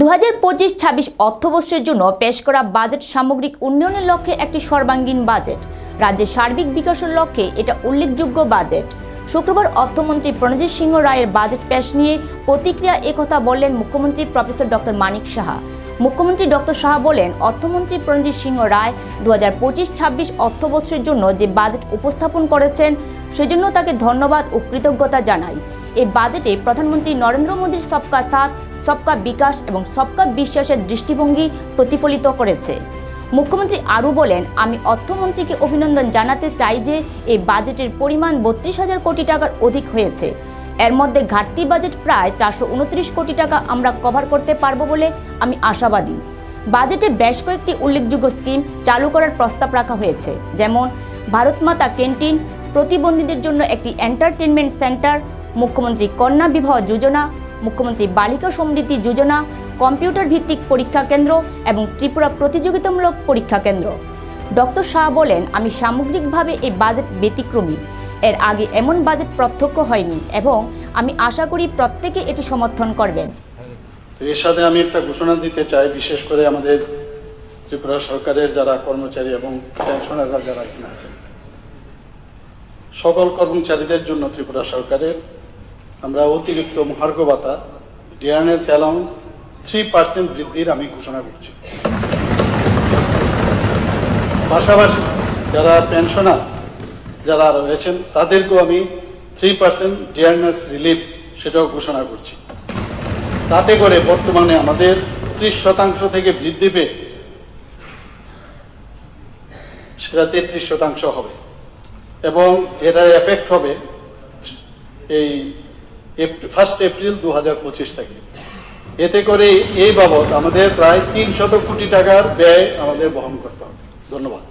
দু হাজার পঁচিশ ছাব্বিশ অর্থবর্ষের জন্য পেশ করা বাজেট সামগ্রিক উন্নয়নের লক্ষ্যে একটি সর্বাঙ্গীন বাজেট। রাজ্যের সার্বিক বিকাশের লক্ষ্যে এটা উল্লেখযোগ্য বাজেট। শুক্রবার অর্থমন্ত্রী প্রণজিৎ সিংহ রায়ের বাজেট পেশ নিয়ে প্রতিক্রিয়া একথা বললেন মুখ্যমন্ত্রী প্রফেসর ডক্টর মানিক সাহা। মুখ্যমন্ত্রী ডক্টর সাহা বলেন, অর্থমন্ত্রী প্রণজিৎ সিংহ রায় দু হাজার পঁচিশ ছাব্বিশ অর্থবর্ষের জন্য যে বাজেট উপস্থাপন করেছেন, সেজন্য তাকে ধন্যবাদ ও কৃতজ্ঞতা জানাই। এই বাজেটে প্রধানমন্ত্রী নরেন্দ্র মোদীর সবকা সাথ, সবকা বিকাশ এবং সবকা বিশ্বাসের দৃষ্টিভঙ্গি প্রতিফলিত করেছে। মুখ্যমন্ত্রী আরও বলেন, আমি অর্থমন্ত্রীকে অভিনন্দন জানাতে চাই যে এই বাজেটের পরিমাণ বত্রিশ হাজার কোটি টাকার অধিক হয়েছে। এর মধ্যে ঘাটতি বাজেট প্রায় চারশো উনত্রিশ কোটি টাকা আমরা কভার করতে পারব বলে আমি আশাবাদী। বাজেটে বেশ কয়েকটি উল্লেখযোগ্য স্কিম চালু করার প্রস্তাব রাখা হয়েছে, যেমন ভারতমাতা ক্যান্টিন, প্রতিবন্ধীদের জন্য একটি এন্টারটেনমেন্ট সেন্টার মুখ্যমন্ত্রী কন্যা বিবাহ যোজনা, মুখ্যমন্ত্রী বালিকা সমৃদ্ধি যোজনা, কম্পিউটার ভিত্তিক পরীক্ষা কেন্দ্র এবং ত্রিপুরা প্রতিযোগিতামূলক পরীক্ষা কেন্দ্র। ডক্টর শাহ বলেন, আমি সামগ্রিকভাবে এই বাজেট ব্যতিক্রমী। এর আগে এমন বাজেট প্রত্যক্ষ হয়নি এবং আমি আশা করি প্রত্যেকে এটি সমর্থন করবেন। তো এর সাথে আমি একটা ঘোষণা দিতে চাই, বিশেষ করে আমাদের ত্রিপুরা সরকারের যারা কর্মচারী এবং পেনশনাররা যারা এখানে আছেন। সকল কর্মচারীদের জন্য ত্রিপুরা সরকারের আমরা অতিরিক্ত মহার্ঘ ভাতা ডিআরএস অ্যালাউন্স থ্রি পার্সেন্ট বৃদ্ধির আমি ঘোষণা করছি। পাশাপাশি যারা পেনশনার যারা রয়েছেন, তাদেরকেও আমি থ্রি পার্সেন্ট ডিআরএস রিলিফ সেটাও ঘোষণা করছি। তাতে করে বর্তমানে আমাদের ত্রিশ শতাংশ থেকে বৃদ্ধি পেয়ে সেটা তেত্রিশ শতাংশ হবে এবং এটার এফেক্ট হবে এই ফার্স্ট এপ্রিল দু হাজার পঁচিশ থেকে। এতে করে এই বাবদ আমাদের প্রায় তিন শত কোটি টাকার ব্যয় আমাদের বহন করতে হবে। ধন্যবাদ।